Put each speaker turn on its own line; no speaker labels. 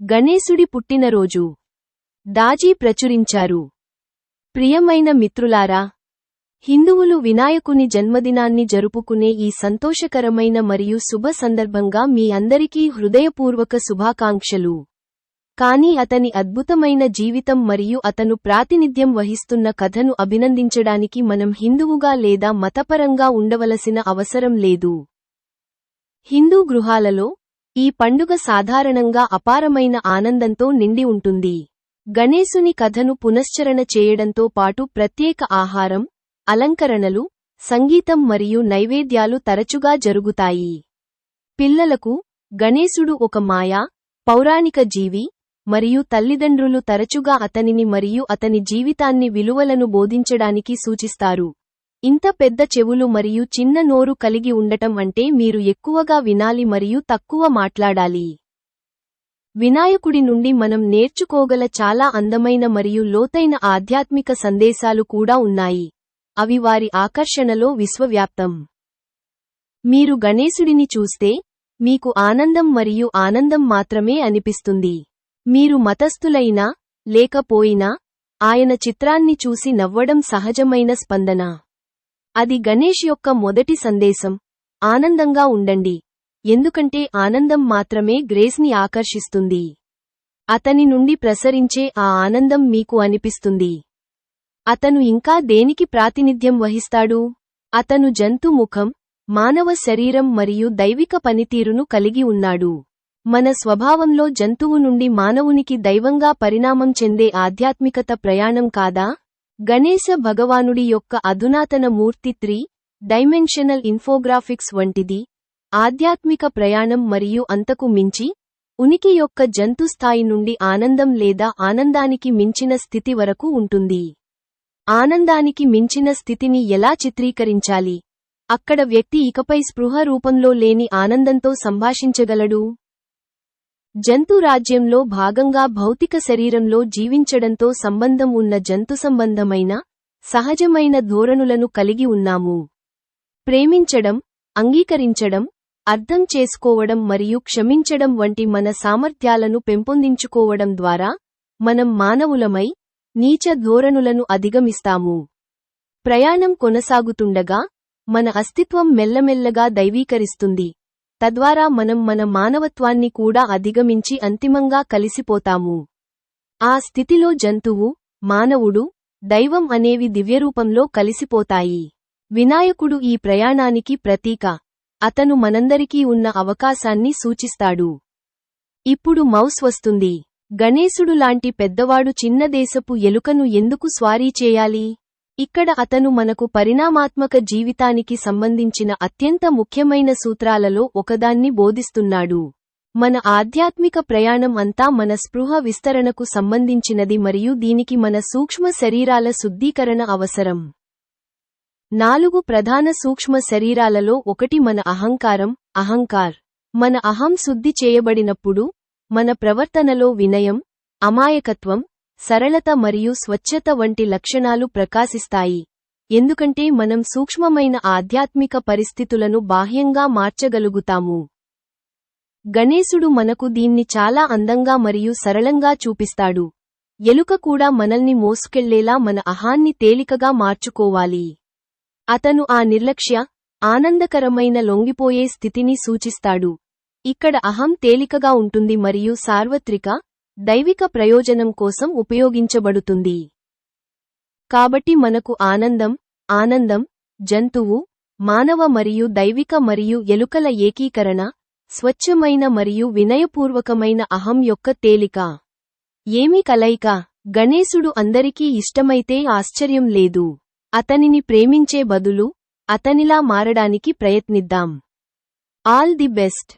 గణేశుడి పుట్టినరోజు దాజీ ప్రచురించారు. ప్రియమైన మిత్రులారా హిందువులు వినాయకుని జన్మదినాన్ని జరుపుకునే ఈ సంతోషకరమైన మరియు శుభ సందర్భంగా మీ అందరికీ హృదయపూర్వక శుభాకాంక్షలు. కానీ అతని అద్భుతమైన జీవితం మరియు అతను ప్రాతినిధ్యం వహిస్తున్న కథను అభినందించడానికి మనం హిందువుగా లేదా మతపరంగా ఉండవలసిన అవసరం లేదు. హిందూ గృహాలలో ఈ పండుగ సాధారణంగా అపారమైన ఆనందంతో నిండి ఉంటుంది. గణేశుని కథను పునశ్చరణ చేయడంతో పాటు ప్రత్యేక ఆహారం అలంకరణలు సంగీతం మరియు నైవేద్యాలు తరచుగా జరుగుతాయి. పిల్లలకు గణేశుడు ఒక మాయా పౌరాణిక జీవి మరియు తల్లిదండ్రులు తరచుగా అతనిని మరియు అతని జీవితాన్ని విలువలను బోధించడానికి సూచిస్తారు. ఇంత పెద్ద చెవులు మరియు చిన్న నోరు కలిగి ఉండటం అంటే మీరు ఎక్కువగా వినాలి మరియు తక్కువ మాట్లాడాలి. వినాయకుడి నుండి మనం నేర్చుకోగల చాలా అందమైన మరియు లోతైన ఆధ్యాత్మిక సందేశాలు కూడా ఉన్నాయి. అవి వారి ఆకర్షణలో విశ్వవ్యాప్తం. మీరు గణేశుడిని చూస్తే మీకు ఆనందం మరియు ఆనందం మాత్రమే అనిపిస్తుంది. మీరు మతస్థులైనా లేకపోయినా ఆయన చిత్రాన్ని చూసి నవ్వడం సహజమైన స్పందన. అది గణేష్ యొక్క మొదటి సందేశం. ఆనందంగా ఉండండి. ఎందుకంటే ఆనందం మాత్రమే గ్రేస్ని ఆకర్షిస్తుంది. అతని నుండి ప్రసరించే ఆ ఆనందం మీకు అనిపిస్తుంది. అతను ఇంకా దేనికి ప్రాతినిధ్యం వహిస్తాడు? అతను జంతు ముఖం మానవ శరీరం మరియు దైవిక పనితీరును కలిగి ఉన్నాడు. మన స్వభావంలో జంతువు నుండి మానవునికి దైవంగా పరిణామం చెందే ఆధ్యాత్మికత ప్రయాణం కాదా? గణేశ భగవానుడి యొక్క అధునాతన మూర్తి త్రీ డైమెన్షనల్ ఇన్ఫోగ్రాఫిక్స్ వంటిది ఆధ్యాత్మిక ప్రయాణం మరియు అంతకు మించి ఉనికి యొక్క జంతు స్థాయి నుండి ఆనందం లేదా ఆనందానికి మించిన స్థితి వరకు ఉంటుంది. ఆనందానికి మించిన స్థితిని ఎలా చిత్రీకరించాలి? అక్కడ వ్యక్తి ఇకపై స్పృహ రూపంలో లేని ఆనందంతో సంభాషించగలడు? జంతు రాజ్యంలో భాగంగా భౌతిక శరీరంలో జీవించడంతో సంబంధం ఉన్న జంతు సంబంధమైన సహజమైన ధోరణులను కలిగి ఉన్నాము. ప్రేమించడం అంగీకరించడం అర్థం చేసుకోవడం మరియు క్షమించడం వంటి మన సామర్థ్యాలను పెంపొందించుకోవడం ద్వారా మనం మానవులమై నీచ ధోరణులను అధిగమిస్తాము. ప్రయాణం కొనసాగుతుండగా మన అస్తిత్వం మెల్లమెల్లగా దైవీకరిస్తుంది. తద్వారా మనం మన మానవత్వాన్ని కూడా అధిగమించి అంతిమంగా కలిసిపోతాము. ఆ స్థితిలో జంతువు మానవుడు దైవం అనేవి దివ్యరూపంలో కలిసిపోతాయి. వినాయకుడు ఈ ప్రయాణానికి ప్రతీక. అతను మనందరికీ ఉన్న అవకాశాన్ని సూచిస్తాడు. ఇప్పుడు మౌస్ వస్తుంది. గణేశుడు లాంటి పెద్దవాడు చిన్న దేశపు ఎలుకను ఎందుకు స్వారీ చేయాలి? ఇక్కడ అతను మనకు పరిణామాత్మక జీవితానికి సంబంధించిన అత్యంత ముఖ్యమైన సూత్రాలలో ఒకదాన్ని బోధిస్తున్నాడు. మన ఆధ్యాత్మిక ప్రయాణం అంతా మన స్పృహ విస్తరణకు సంబంధించినది మరియు దీనికి మన సూక్ష్మ శరీరాల శుద్ధీకరణ అవసరం. నాలుగు ప్రధాన సూక్ష్మ శరీరాలలో ఒకటి మన అహంకారం అహంకార్. మన అహం శుద్ధి చేయబడినప్పుడు మన ప్రవర్తనలో వినయం అమాయకత్వం సరళత మరియు స్వచ్ఛత వంటి లక్షణాలు ప్రకాశిస్తాయి. ఎందుకంటే మనం సూక్ష్మమైన ఆధ్యాత్మిక పరిస్థితులను బాహ్యంగా మార్చగలుగుతాము. గణేశుడు మనకు దీన్ని చాలా అందంగా మరియు సరళంగా చూపిస్తాడు. ఎలుక కూడా మనల్ని మోసుకెళ్ళేలా మన అహాన్ని తేలికగా మార్చుకోవాలి. అతను ఆ నిర్లక్ష్య ఆనందకరమైన లొంగిపోయే స్థితిని సూచిస్తాడు. ఇక్కడ అహం తేలికగా ఉంటుంది మరియు సార్వత్రిక దైవిక ప్రయోజనం కోసం ఉపయోగించబడుతుంది. కాబట్టి మనకు ఆనందం ఆనందం జంతువు మానవ మరియు దైవిక మరియు ఎలుకల ఏకీకరణ స్వచ్ఛమైన మరియు వినయపూర్వకమైన అహం యొక్క తేలిక. ఏమి కలయిక? గణేశుడు అందరికీ ఇష్టమైతే ఆశ్చర్యం లేదు. అతనిని ప్రేమించే బదులు అతనిలా మారడానికి ప్రయత్నిద్దాం. All the best!